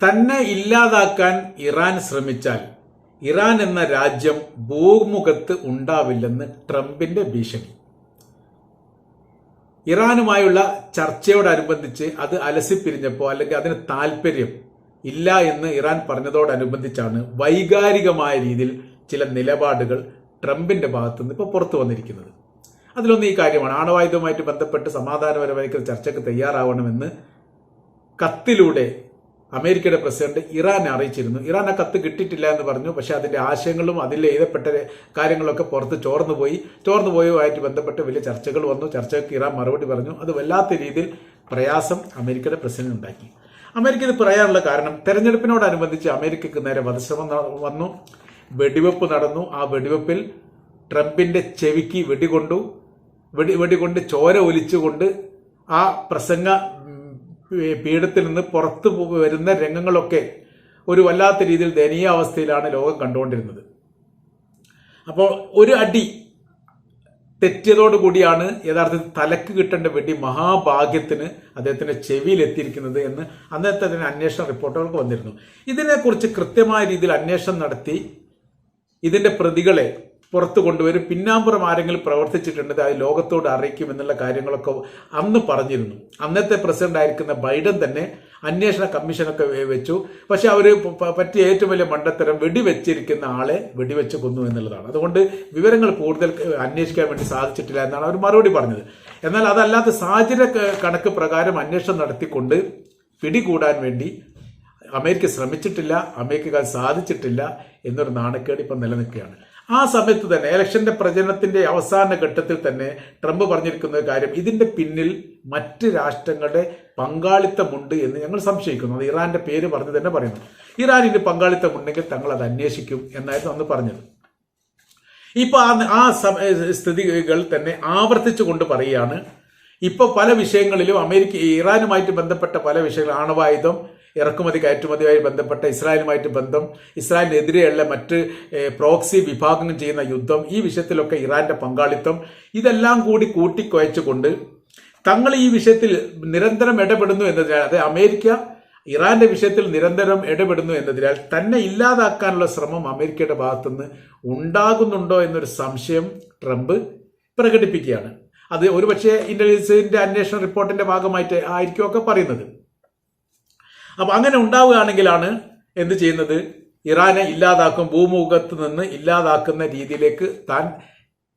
തന്നെ ഇല്ലാതാക്കാൻ ഇറാൻ ശ്രമിച്ചാൽ ഇറാൻ എന്ന രാജ്യം ഭൂമുഖത്ത് ഉണ്ടാവില്ലെന്ന് ട്രംപിന്റെ ഭീഷണി. ഇറാനുമായുള്ള ചർച്ചയോടനുബന്ധിച്ച് അത് അലസിപ്പിരിഞ്ഞപ്പോൾ അല്ലെങ്കിൽ അതിന് താല്പര്യം ഇല്ല എന്ന് ഇറാൻ പറഞ്ഞതോടനുബന്ധിച്ചാണ് വൈകാരികമായ രീതിയിൽ ചില നിലപാടുകൾ ട്രംപിന്റെ ഭാഗത്തുനിന്ന് ഇപ്പോൾ പുറത്തു വന്നിരിക്കുന്നത്. അതിലൊന്ന് ഈ കാര്യമാണ്. ആണവായുധവുമായിട്ട് ബന്ധപ്പെട്ട് സമാധാനപരമായി ചർച്ചയ്ക്ക് തയ്യാറാവണമെന്ന് കത്തിലൂടെ അമേരിക്കയുടെ പ്രസിഡന്റ് ഇറാനെ അറിയിച്ചിരുന്നു. ഇറാൻ ആ കത്ത് കിട്ടിയിട്ടില്ല എന്ന് പറഞ്ഞു. പക്ഷേ അതിന്റെ ആശയങ്ങളും അതിൽ എഴുതപ്പെട്ട കാര്യങ്ങളൊക്കെ പുറത്ത് ചോർന്നു പോയി. ചോർന്നു പോയതുമായിട്ട് ബന്ധപ്പെട്ട് വലിയ ചർച്ചകൾ വന്നു. ചർച്ചയ്ക്ക് ഇറാൻ മറുപടി പറഞ്ഞു. അത് വല്ലാത്ത രീതിയിൽ പ്രയാസം അമേരിക്കയുടെ പ്രസിഡന്റ് ഉണ്ടാക്കി. അമേരിക്ക ഇത് പറയാനുള്ള കാരണം തെരഞ്ഞെടുപ്പിനോടനുബന്ധിച്ച് അമേരിക്കയ്ക്ക് നേരെ വധശ്രമം വന്നു. വെടിവെപ്പ് നടന്നു. ആ വെടിവെപ്പിൽ ട്രംപിന്റെ ചെവിക്ക് വെടികൊണ്ടു. വെടി വെടികൊണ്ട് ചോര ഒലിച്ചുകൊണ്ട് ആ പ്രസംഗ പീഠത്തിൽ നിന്ന് പുറത്തു വരുന്ന രംഗങ്ങളൊക്കെ ഒരു വല്ലാത്ത രീതിയിൽ ദയനീയ അവസ്ഥയിലാണ് ലോകം കണ്ടുകൊണ്ടിരുന്നത്. അപ്പോൾ ഒരു അടി തെറ്റിയതോടുകൂടിയാണ് യഥാർത്ഥത്തിൽ തലക്ക് കിട്ടേണ്ട വെടി മഹാഭാഗ്യത്തിന് അദ്ദേഹത്തിന്റെ ചെവിയിലെത്തിയിരിക്കുന്നത് എന്ന് അന്നത്തെ തന്നെ അന്വേഷണ റിപ്പോർട്ടുകൾക്ക് വന്നിരുന്നു. ഇതിനെക്കുറിച്ച് കൃത്യമായ രീതിയിൽ അന്വേഷണം നടത്തി ഇതിന്റെ പ്രതികളെ പുറത്തു കൊണ്ടുവരും. പിന്നാമ്പുറം ആരെങ്കിലും പ്രവർത്തിച്ചിട്ടുണ്ട് അത് ലോകത്തോട് അറിയിക്കും എന്നുള്ള കാര്യങ്ങളൊക്കെ അന്ന് പറഞ്ഞിരുന്നു. അന്നത്തെ പ്രസിഡന്റ് ആയിരിക്കുന്ന ബൈഡൻ തന്നെ അന്വേഷണ കമ്മീഷനൊക്കെ വെച്ചു. പക്ഷെ അവർ പറ്റിയ ഏറ്റവും വലിയ മണ്ടത്തരം വെടിവെച്ചിരിക്കുന്ന ആളെ വെടിവെച്ച് കൊന്നു എന്നുള്ളതാണ്. അതുകൊണ്ട് വിവരങ്ങൾ കൂടുതൽ അന്വേഷിക്കാൻ വേണ്ടി സാധിച്ചിട്ടില്ല എന്നാണ് അവർ മറുപടി പറഞ്ഞത്. എന്നാൽ അതല്ലാത്ത സാഹചര്യ കണക്ക് പ്രകാരം അന്വേഷണം നടത്തിക്കൊണ്ട് പിടികൂടാൻ വേണ്ടി അമേരിക്ക ശ്രമിച്ചിട്ടില്ല അമേരിക്കക്കാർ സാധിച്ചിട്ടില്ല എന്നൊരു നാണക്കേട് ഇപ്പം നിലനിൽക്കുകയാണ്. ആ സമയത്ത് തന്നെ ഇലക്ഷന്റെ പ്രചരണത്തിന്റെ അവസാന ഘട്ടത്തിൽ തന്നെ ട്രംപ് പറഞ്ഞിരിക്കുന്ന കാര്യം ഇതിന്റെ പിന്നിൽ മറ്റ് രാഷ്ട്രങ്ങളുടെ പങ്കാളിത്തമുണ്ട് എന്ന് ഞങ്ങൾ സംശയിക്കുന്നു. അത് ഇറാന്റെ പേര് പറഞ്ഞ് തന്നെ പറയുന്നു. ഇറാൻ ഇറാനിന്റെ പങ്കാളിത്തമുണ്ടെങ്കിൽ തങ്ങൾ അത് അന്വേഷിക്കും എന്നായിരുന്നു അന്ന് പറഞ്ഞത്. ഇപ്പൊ ആ സ്ഥിതികൾ തന്നെ ആവർത്തിച്ചു കൊണ്ട് പറയുകയാണ്. ഇപ്പൊ പല വിഷയങ്ങളിലും അമേരിക്ക ഇറാനുമായിട്ട് ബന്ധപ്പെട്ട പല വിഷയങ്ങളും ആണവായുധം ഇറക്കുമതി കയറ്റുമതിയുമായി ബന്ധപ്പെട്ട ഇസ്രായേലുമായിട്ട് ബന്ധം ഇസ്രായേലിനെതിരെയുള്ള മറ്റ് പ്രോക്സി വിഭാഗങ്ങൾ ചെയ്യുന്ന യുദ്ധം ഈ വിഷയത്തിലൊക്കെ ഇറാന്റെ പങ്കാളിത്തം ഇതെല്ലാം കൂടി കൂട്ടിക്കുഴച്ചുകൊണ്ട് തങ്ങൾ ഈ വിഷയത്തിൽ നിരന്തരം ഇടപെടുന്നു എന്നതിനാൽ അത് അമേരിക്ക ഇറാന്റെ വിഷയത്തിൽ നിരന്തരം ഇടപെടുന്നു എന്നതിനാൽ തന്നെ ഇല്ലാതാക്കാനുള്ള ശ്രമം അമേരിക്കയുടെ ഭാഗത്തുനിന്ന് ഉണ്ടാകുന്നുണ്ടോ എന്നൊരു സംശയം ട്രംപ് പ്രകടിപ്പിക്കുകയാണ്. അത് ഒരുപക്ഷെ ഇന്റലിജൻസിന്റെ അന്വേഷണ റിപ്പോർട്ടിന്റെ ഭാഗമായിട്ട് ആയിരിക്കും ഒക്കെ പറയുന്നത്. അപ്പൊ അങ്ങനെ ഉണ്ടാവുകയാണെങ്കിലാണ് എന്ത് ചെയ്യുന്നത്? ഇറാനെ ഇല്ലാതാക്കും ഭൂമുഖത്ത് നിന്ന് ഇല്ലാതാക്കുന്ന രീതിയിലേക്ക് താൻ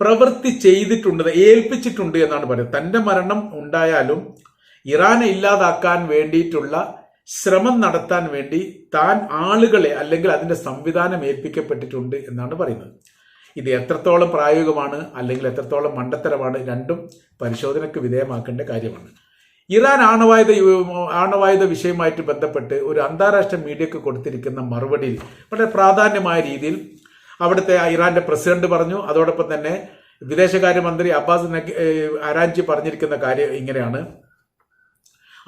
പ്രവൃത്തി ചെയ്തിട്ടുണ്ട് ഏൽപ്പിച്ചിട്ടുണ്ട് എന്നാണ് പറയുന്നത്. തന്റെ മരണം ഉണ്ടായാലും ഇറാനെ ഇല്ലാതാക്കാൻ വേണ്ടിയിട്ടുള്ള ശ്രമം നടത്താൻ വേണ്ടി താൻ ആളുകളെ അല്ലെങ്കിൽ അതിന്റെ സംവിധാനം ഏൽപ്പിക്കപ്പെട്ടിട്ടുണ്ട് എന്നാണ് പറയുന്നത്. ഇത് എത്രത്തോളം പ്രായോഗികമാണ് അല്ലെങ്കിൽ എത്രത്തോളം മണ്ടത്തരമാണ് രണ്ടും പരിശോധനയ്ക്ക് വിധേയമാക്കേണ്ട കാര്യമാണ്. ഇറാൻ ആണവായുധ ആണവായുധ വിഷയമായിട്ട് ബന്ധപ്പെട്ട് ഒരു അന്താരാഷ്ട്ര മീഡിയക്ക് കൊടുത്തിരിക്കുന്ന മറുപടിയിൽ വളരെ പ്രാധാന്യമായ രീതിയിൽ അവിടുത്തെ ഇറാന്റെ പ്രസിഡന്റ് പറഞ്ഞു. അതോടൊപ്പം തന്നെ വിദേശകാര്യമന്ത്രി അബ്ബാസ് അരാഞ്ചി പറഞ്ഞിരിക്കുന്ന കാര്യം ഇങ്ങനെയാണ്.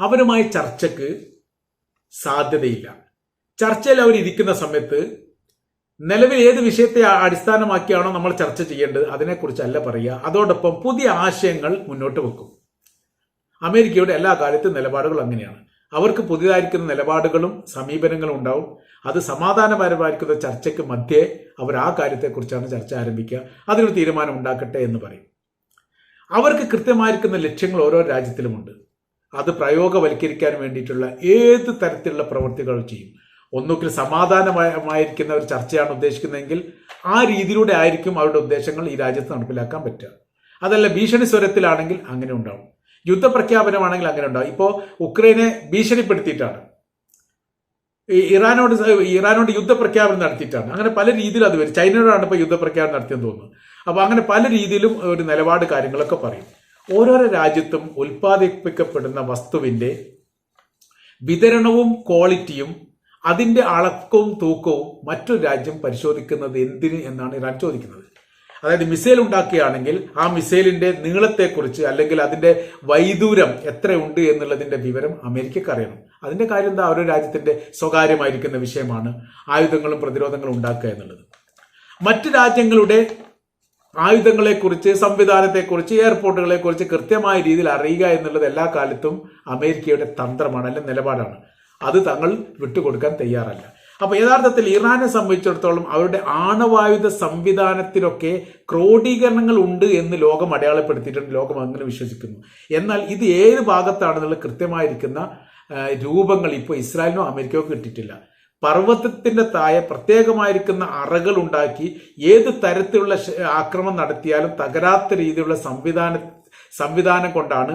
അവരുമായി ചർച്ചയ്ക്ക് സാധ്യതയില്ല. ചർച്ചയിൽ അവർ ഇരിക്കുന്ന സമയത്ത് നിലവിൽ ഏത് വിഷയത്തെ അടിസ്ഥാനമാക്കിയാണോ നമ്മൾ ചർച്ച ചെയ്യേണ്ടത് അതിനെക്കുറിച്ചല്ല പറയുക. അതോടൊപ്പം പുതിയ ആശയങ്ങൾ മുന്നോട്ട് വെക്കും. അമേരിക്കയുടെ എല്ലാ കാലത്തും നിലപാടുകൾ അങ്ങനെയാണ്. അവർക്ക് പുതിയതായിരിക്കുന്ന നിലപാടുകളും സമീപനങ്ങളും ഉണ്ടാവും. അത് സമാധാനപരമായിരിക്കുന്ന ചർച്ചയ്ക്ക് മധ്യേ അവർ ആ കാര്യത്തെക്കുറിച്ചാണ് ചർച്ച ആരംഭിക്കുക. അതിനൊരു തീരുമാനം ഉണ്ടാക്കട്ടെ എന്ന് പറയും. അവർക്ക് കൃത്യമായിരിക്കുന്ന ലക്ഷ്യങ്ങൾ ഓരോ രാജ്യത്തിലുമുണ്ട്. അത് പ്രയോഗവൽക്കരിക്കാൻ വേണ്ടിയിട്ടുള്ള ഏത് തരത്തിലുള്ള പ്രവൃത്തികൾ ചെയ്യും. ഒന്നുകിൽ സമാധാനമായിരിക്കുന്ന ഒരു ചർച്ചയാണ് ഉദ്ദേശിക്കുന്നതെങ്കിൽ ആ രീതിയിലൂടെ ആയിരിക്കും അവരുടെ ഉദ്ദേശങ്ങൾ ഈ രാജ്യത്ത് നടപ്പിലാക്കാൻ പറ്റുക. അതല്ല ഭീഷണി സ്വരത്തിലാണെങ്കിൽ അങ്ങനെ ഉണ്ടാവും. യുദ്ധപ്രഖ്യാപനമാണെങ്കിൽ അങ്ങനെ ഉണ്ടാവും. ഇപ്പോൾ ഉക്രൈനെ ഭീഷണിപ്പെടുത്തിയിട്ടാണ്. ഇറാനോട് ഇറാനോട് യുദ്ധപ്രഖ്യാപനം നടത്തിയിട്ടാണ്. അങ്ങനെ പല രീതിയിൽ അത് വരും. ചൈനയോടാണ് ഇപ്പോൾ യുദ്ധപ്രഖ്യാപനം നടത്തിയെന്ന് തോന്നുന്നു. അപ്പോൾ അങ്ങനെ പല രീതിയിലും ഒരു നിലപാട് കാര്യങ്ങളൊക്കെ പറയും. ഓരോരോ രാജ്യത്തും ഉൽപ്പാദിപ്പിക്കപ്പെടുന്ന വസ്തുവിന്റെ വിതരണവും ക്വാളിറ്റിയും അതിന്റെ അളക്കവും തൂക്കവും മറ്റൊരു രാജ്യം പരിശോധിക്കുന്നത് എന്തിന് എന്നാണ് ഇറാൻ ചോദിക്കുന്നത്. അതായത് മിസൈൽ ഉണ്ടാക്കുകയാണെങ്കിൽ ആ മിസൈലിന്റെ നീളത്തെക്കുറിച്ച് അല്ലെങ്കിൽ അതിന്റെ വൈദൂരം എത്രയുണ്ട് എന്നുള്ളതിന്റെ വിവരം അമേരിക്കക്ക് അറിയണം. അതിന്റെ കാര്യം എന്താ? ഓരോ രാജ്യത്തിന്റെ സ്വകാര്യമായിരിക്കുന്ന വിഷയമാണ് ആയുധങ്ങളും പ്രതിരോധങ്ങളും ഉണ്ടാക്കുക എന്നുള്ളത്. മറ്റ് രാജ്യങ്ങളുടെ ആയുധങ്ങളെക്കുറിച്ച് സംവിധാനത്തെക്കുറിച്ച് എയർപോർട്ടുകളെക്കുറിച്ച് കൃത്യമായ രീതിയിൽ അറിയുക എന്നുള്ളത് എല്ലാ കാലത്തും അമേരിക്കയുടെ തന്ത്രമാണ് അല്ലെങ്കിൽ നിലപാടാണ്. അത് തങ്ങൾ വിട്ടുകൊടുക്കാൻ തയ്യാറല്ല. അപ്പൊ യഥാർത്ഥത്തിൽ ഇറാനെ സംബന്ധിച്ചിടത്തോളം അവരുടെ ആണവായുധ സംവിധാനത്തിലൊക്കെ ക്രോഡീകരണങ്ങൾ ഉണ്ട് എന്ന് ലോകം അടയാളപ്പെടുത്തിയിട്ടുണ്ട്. ലോകം അങ്ങനെ വിശ്വസിക്കുന്നു. എന്നാൽ ഇത് ഏത് ഭാഗത്താണെന്നുള്ള കൃത്യമായിരിക്കുന്ന രൂപങ്ങൾ ഇപ്പോൾ ഇസ്രായേലിനോ അമേരിക്കയോ കിട്ടിയിട്ടില്ല പർവതത്തിന്റെ താഴെ പ്രത്യേകമായിരിക്കുന്ന അറകൾ ഉണ്ടാക്കി ഏത് തരത്തിലുള്ള ആക്രമം നടത്തിയാലും തകരാത്ത രീതിയിലുള്ള സംവിധാന സംവിധാനം കൊണ്ടാണ്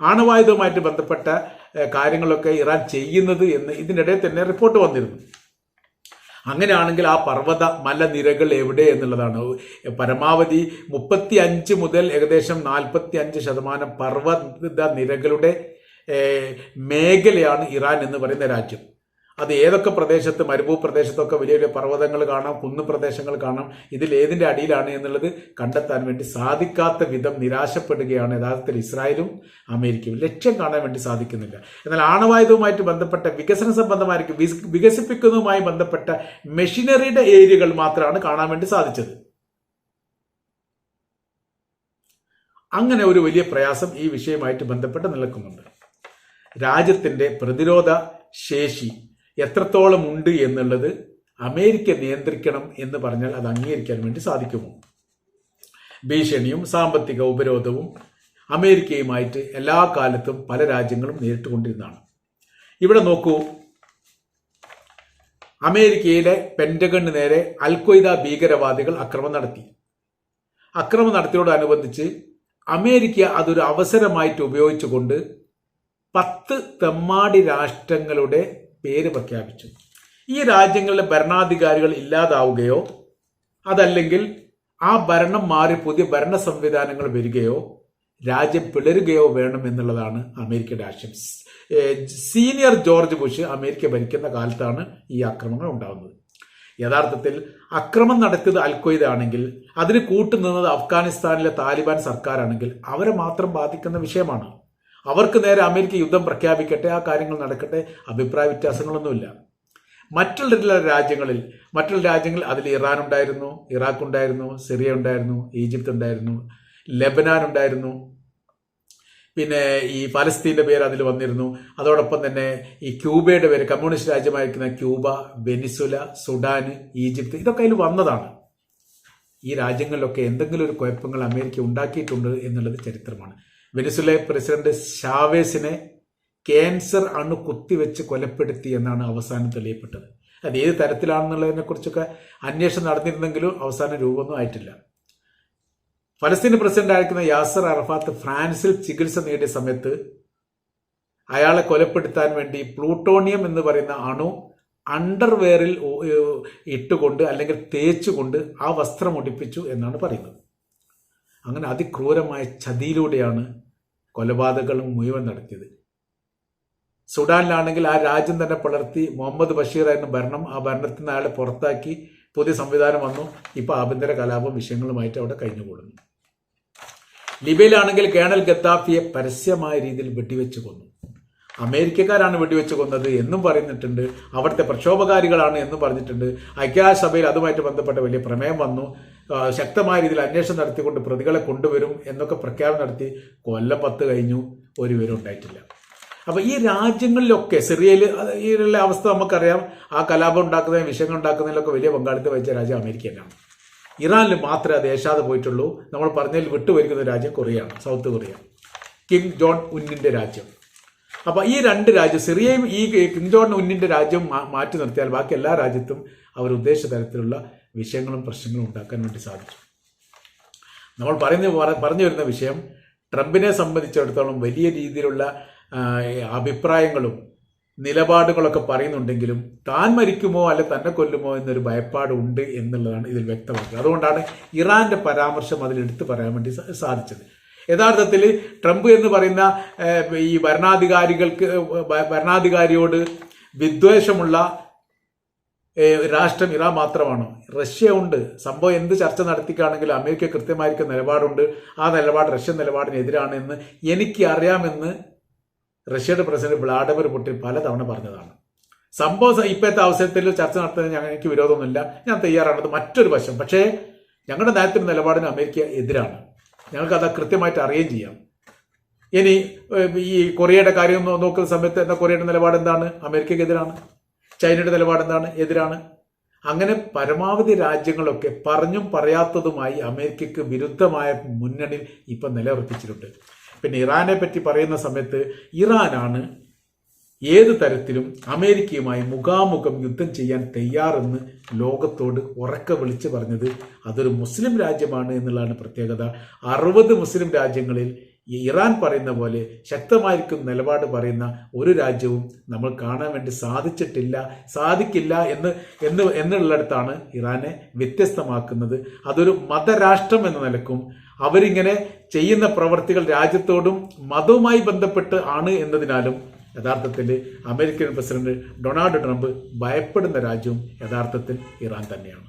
ആണവായുധവുമായിട്ട് ബന്ധപ്പെട്ട കാര്യങ്ങളൊക്കെ ഇറാൻ ചെയ്യുന്നത് എന്ന് ഇതിനിടെ തന്നെ റിപ്പോർട്ട് വന്നിരുന്നു. അങ്ങനെയാണെങ്കിൽ ആ പർവത മലനിരകൾ എവിടെ എന്നുള്ളതാണ്. പരമാവധി മുപ്പത്തി അഞ്ച് മുതൽ ഏകദേശം നാൽപ്പത്തി അഞ്ച് ശതമാനം പർവത നിരകളുടെ മേഖലയാണ് ഇറാൻ എന്ന് പറയുന്ന രാജ്യം. അത് ഏതൊക്കെ പ്രദേശത്ത് മരുഭൂ പ്രദേശത്തൊക്കെ വലിയ വലിയ പർവതങ്ങൾ കാണാം കുന്നു പ്രദേശങ്ങൾ കാണാം ഇതിൽ ഏതിന്റെ അടിയിലാണ് എന്നുള്ളത് കണ്ടെത്താൻ വേണ്ടി സാധിക്കാത്ത വിധം നിരാശപ്പെടുകയാണ് യഥാർത്ഥത്തിൽ ഇസ്രായേലും അമേരിക്കയും. ലക്ഷ്യം കാണാൻ വേണ്ടി സാധിക്കുന്നില്ല. എന്നാൽ ആണവായുധവുമായിട്ട് ബന്ധപ്പെട്ട വികസന സംബന്ധമായിരിക്കും വികസിപ്പിക്കുന്നതുമായി ബന്ധപ്പെട്ട മെഷീനറിയുടെ ഏരിയകൾ മാത്രമാണ് കാണാൻ വേണ്ടി സാധിച്ചത്. അങ്ങനെ ഒരു വലിയ പ്രയാസം ഈ വിഷയമായിട്ട് ബന്ധപ്പെട്ട് നിലക്കുന്നുണ്ട്. രാജ്യത്തിന്റെ പ്രതിരോധ ശേഷി എത്രത്തോളം ഉണ്ട് എന്നുള്ളത് അമേരിക്ക നിയന്ത്രിക്കണം എന്ന് പറഞ്ഞാൽ അത് അംഗീകരിക്കാൻ വേണ്ടി സാധിക്കുമോ? ഭീഷണിയും സാമ്പത്തിക ഉപരോധവും അമേരിക്കയുമായിട്ട് എല്ലാ കാലത്തും പല രാജ്യങ്ങളും നേരിട്ടുകൊണ്ടിരുന്നതാണ്. ഇവിടെ നോക്കൂ. അമേരിക്കയിലെ പെന്റഗണിന് നേരെ അൽഖ്വയ്ദ ഭീകരവാദികൾ അക്രമം നടത്തി. അക്രമം നടത്തിയോടനുബന്ധിച്ച് അമേരിക്ക അതൊരു അവസരമായിട്ട് ഉപയോഗിച്ചുകൊണ്ട് പത്ത് തെമ്മാടി രാഷ്ട്രങ്ങളുടെ പേര് പ്രഖ്യാപിച്ചു. ഈ രാജ്യങ്ങളിലെ ഭരണാധികാരികൾ ഇല്ലാതാവുകയോ അതല്ലെങ്കിൽ ആ ഭരണം മാറി പുതിയ ഭരണ സംവിധാനങ്ങൾ വരികയോ രാജ്യം പിളരുകയോ വേണം എന്നുള്ളതാണ് അമേരിക്കയുടെ ആശയം സീനിയർ ജോർജ് ബുഷ് അമേരിക്ക ഭരിക്കുന്ന കാലത്താണ് ഈ ആക്രമണങ്ങൾ ഉണ്ടാകുന്നത് യഥാർത്ഥത്തിൽ അക്രമം നടത്തിയത് അൽക്വയ്ദ ആണെങ്കിൽ അതിന് കൂട്ടുനിന്നത് അഫ്ഗാനിസ്ഥാനിലെ താലിബാൻ സർക്കാരാണെങ്കിൽ അവരെ മാത്രം ബാധിക്കുന്ന വിഷയമാണ്. അവർക്ക് നേരെ അമേരിക്ക യുദ്ധം പ്രഖ്യാപിക്കട്ടെ ആ കാര്യങ്ങൾ നടക്കട്ടെ അഭിപ്രായ വ്യത്യാസങ്ങളൊന്നുമില്ല. മറ്റുള്ള രാജ്യങ്ങളിൽ മറ്റുള്ള രാജ്യങ്ങളിൽ അതിൽ ഇറാൻ ഉണ്ടായിരുന്നു ഇറാഖ് ഉണ്ടായിരുന്നു സിറിയ ഉണ്ടായിരുന്നു ഈജിപ്ത് ഉണ്ടായിരുന്നു ലെബനാൻ ഉണ്ടായിരുന്നു. പിന്നെ ഈ പലസ്തീന്റെ പേര് അതിൽ വന്നിരുന്നു. അതോടൊപ്പം തന്നെ ഈ ക്യൂബയുടെ പേര് കമ്മ്യൂണിസ്റ്റ് രാജ്യമായിരിക്കുന്ന ക്യൂബ വെനിസുല സുഡാൻ ഈജിപ്ത് ഇതൊക്കെ അതിൽ വന്നതാണ്. ഈ രാജ്യങ്ങളിലൊക്കെ എന്തെങ്കിലും ഒരു കുഴപ്പങ്ങൾ അമേരിക്ക ഉണ്ടാക്കിയിട്ടുണ്ട് എന്നുള്ളത് ചരിത്രമാണ്. വെനിസുല പ്രസിഡന്റ് ഷാവേസിനെ ക്യാൻസർ അണു കുത്തിവെച്ച് കൊലപ്പെടുത്തി എന്നാണ് അവസാനം തെളിയപ്പെട്ടത്. അത് ഏത് തരത്തിലാണെന്നുള്ളതിനെ കുറിച്ചൊക്കെ അന്വേഷണം നടന്നിരുന്നെങ്കിലും അവസാന രൂപമൊന്നും ആയിട്ടില്ല. ഫലസ്തീൻ പ്രസിഡന്റ് ആയിരിക്കുന്ന യാസർ അറഫാത്ത് ഫ്രാൻസിൽ ചികിത്സ നേടിയ സമയത്ത് അയാളെ കൊലപ്പെടുത്താൻ വേണ്ടി പ്ലൂട്ടോണിയം എന്ന് പറയുന്ന അണു അണ്ടർവെയറിൽ ഇട്ടുകൊണ്ട് അല്ലെങ്കിൽ തേച്ചുകൊണ്ട് ആ വസ്ത്രം ഒടിപ്പിച്ചു എന്നാണ് പറയുന്നത്. അങ്ങനെ അതിക്രൂരമായ ചതിയിലൂടെയാണ് കൊലപാതകങ്ങളും മുഴുവൻ നടത്തിയത്. സുഡാനിലാണെങ്കിൽ ആ രാജ്യം തന്നെ പുലർത്തി മുഹമ്മദ് ബഷീർ എന്ന ഭരണം ആ ഭരണത്തിൽ നിന്ന് അയാളെ പുറത്താക്കി പുതിയ സംവിധാനം വന്നു. ഇപ്പൊ ആഭ്യന്തര കലാപം വിഷയങ്ങളുമായിട്ട് അവിടെ കഴിഞ്ഞുകൂടുന്നു. ലിബിയയിലാണെങ്കിൽ കേണൽ ഗദ്ദാഫിയെ പരസ്യമായ രീതിയിൽ വെടിവെച്ച് കൊന്നു. അമേരിക്കക്കാരാണ് വെടിവെച്ച് കൊന്നത് എന്നും പറയുന്നിട്ടുണ്ട് അവിടുത്തെ പ്രക്ഷോഭകാരികളാണ് എന്നും പറഞ്ഞിട്ടുണ്ട്. ഐക്യരാഷ്ട്രസഭയിൽ അതുമായിട്ട് ബന്ധപ്പെട്ട വലിയ പ്രമേയം വന്നു. ശക്തമായ രീതിയിൽ അന്വേഷണം നടത്തിക്കൊണ്ട് പ്രതികളെ കൊണ്ടുവരും എന്നൊക്കെ പ്രഖ്യാപനം നടത്തി കൊല്ലം പത്ത് കഴിഞ്ഞു ഒരു വിവരം ഉണ്ടായിട്ടില്ല. അപ്പോൾ ഈ രാജ്യങ്ങളിലൊക്കെ സിറിയയിൽ ഈ ഉള്ള അവസ്ഥ നമുക്കറിയാം. ആ കലാപം ഉണ്ടാക്കുന്നതിന് വിഷയങ്ങൾ ഉണ്ടാക്കുന്നതിലൊക്കെ വലിയ പങ്കാളിത്തം വഹിച്ച രാജ്യം അമേരിക്ക തന്നെയാണ്. ഇറാനിൽ മാത്രമേ അത് ഏഷാതെ പോയിട്ടുള്ളൂ. നമ്മൾ പറഞ്ഞതിൽ വിട്ടുപോയിരിക്കുന്ന രാജ്യം കൊറിയയാണ് സൗത്ത് കൊറിയ. കിം ജോൺ ഉന്നിന്റെ രാജ്യം. അപ്പോൾ ഈ രണ്ട് രാജ്യം സിറിയയും ഈ കിം ജോൺ ഉന്നിന്റെ രാജ്യം മാറ്റി നിർത്തിയാൽ ബാക്കി എല്ലാ രാജ്യത്തും അവർ ഉദ്ദേശിച്ച തരത്തിലുള്ള വിഷയങ്ങളും പ്രശ്നങ്ങളും ഉണ്ടാക്കാൻ വേണ്ടി സാധിച്ചു. നമ്മൾ പറയുന്ന പറഞ്ഞു വരുന്ന വിഷയം ട്രംപിനെ സംബന്ധിച്ചിടത്തോളം വലിയ രീതിയിലുള്ള അഭിപ്രായങ്ങളും നിലപാടുകളൊക്കെ പറയുന്നുണ്ടെങ്കിലും താൻ മരിക്കുമോ അല്ലെ തന്നെ കൊല്ലുമോ എന്നൊരു ഭയപ്പാട് ഉണ്ട് എന്നുള്ളതാണ് ഇതിൽ വ്യക്തമാക്കുക അതുകൊണ്ടാണ് ഇറാന്റെ പരാമർശം അതിൽ എടുത്തു പറയാൻ വേണ്ടി സാധിച്ചത്. യഥാർത്ഥത്തിൽ ട്രംപ് എന്ന് പറയുന്ന ഈ ഭരണാധികാരികൾക്ക് ഭരണാധികാരിയോട് വിദ്വേഷമുള്ള രാഷ്ട്രം ഇറാൻ മാത്രമാണോ. റഷ്യ ഉണ്ട്. സംഭവം എന്ത് ചർച്ച നടത്തിക്കാണെങ്കിലും അമേരിക്ക കൃത്യമായിരിക്കും നിലപാടുണ്ട്. ആ നിലപാട് റഷ്യൻ നിലപാടിനെതിരാണ് എന്ന് എനിക്ക് അറിയാമെന്ന് റഷ്യയുടെ പ്രസിഡന്റ് വ്ളാഡിമിർ പുടിൻ പലതവണ പറഞ്ഞതാണ്. സംഭവം ഇപ്പോഴത്തെ അവസരത്തിൽ ചർച്ച നടത്തുന്നത് ഞങ്ങൾ എനിക്ക് വിരോധമൊന്നുമില്ല. ഞാൻ തയ്യാറാണത് മറ്റൊരു വശം. പക്ഷേ ഞങ്ങളുടെ നയത്തിന്റെ നിലപാടിന് അമേരിക്ക എതിരാണ്. ഞങ്ങൾക്കത് കൃത്യമായിട്ട് അറിയുകയും ചെയ്യാം. ഇനി ഈ കൊറിയയുടെ കാര്യം നോക്കുന്ന സമയത്ത് എന്താ കൊറിയയുടെ നിലപാട് എന്താണ്? അമേരിക്കക്കെതിരാണ് ചൈനയുടെ നിലപാട് എന്താണ്? എതിരാണ്. അങ്ങനെ പരമാവധി രാജ്യങ്ങളൊക്കെ പറഞ്ഞും പറയാത്തതുമായി അമേരിക്കയ്ക്ക് വിരുദ്ധമായ മുന്നണി ഇപ്പം നിലയുറപ്പിച്ചിട്ടുണ്ട് പിന്നെ ഇറാനെ പറ്റി പറയുന്ന സമയത്ത് ഇറാനാണ് ഏത് തരത്തിലും അമേരിക്കയുമായി മുഖാമുഖം യുദ്ധം ചെയ്യാൻ തയ്യാറെന്ന് ലോകത്തോട് ഉറക്ക വിളിച്ചു പറഞ്ഞത് അതൊരു മുസ്ലിം രാജ്യമാണ് എന്നുള്ളതാണ് പ്രത്യേകത. അറുപത് മുസ്ലിം രാജ്യങ്ങളിൽ ഈ ഇറാൻ പറയുന്ന പോലെ ശക്തമായിരിക്കും നിലപാട് പറയുന്ന ഒരു രാജ്യവും നമ്മൾ കാണാൻ വേണ്ടി സാധിച്ചിട്ടില്ല സാധിക്കില്ല എന്ന് എന്ന് എന്നുള്ളിടത്താണ് ഇറാനെ വ്യത്യസ്തമാക്കുന്നത്. അതൊരു മതരാഷ്ട്രം എന്ന നിലക്കും അവരിങ്ങനെ ചെയ്യുന്ന പ്രവർത്തികൾ രാജ്യത്തോടും മതവുമായി ബന്ധപ്പെട്ട് ആണ് എന്നതിനാലും യഥാർത്ഥത്തിൽ അമേരിക്കൻ പ്രസിഡന്റ് ഡൊണാൾഡ് ട്രംപ് ഭയപ്പെടുന്ന രാജ്യവും യഥാർത്ഥത്തിൽ ഇറാൻ തന്നെയാണ്.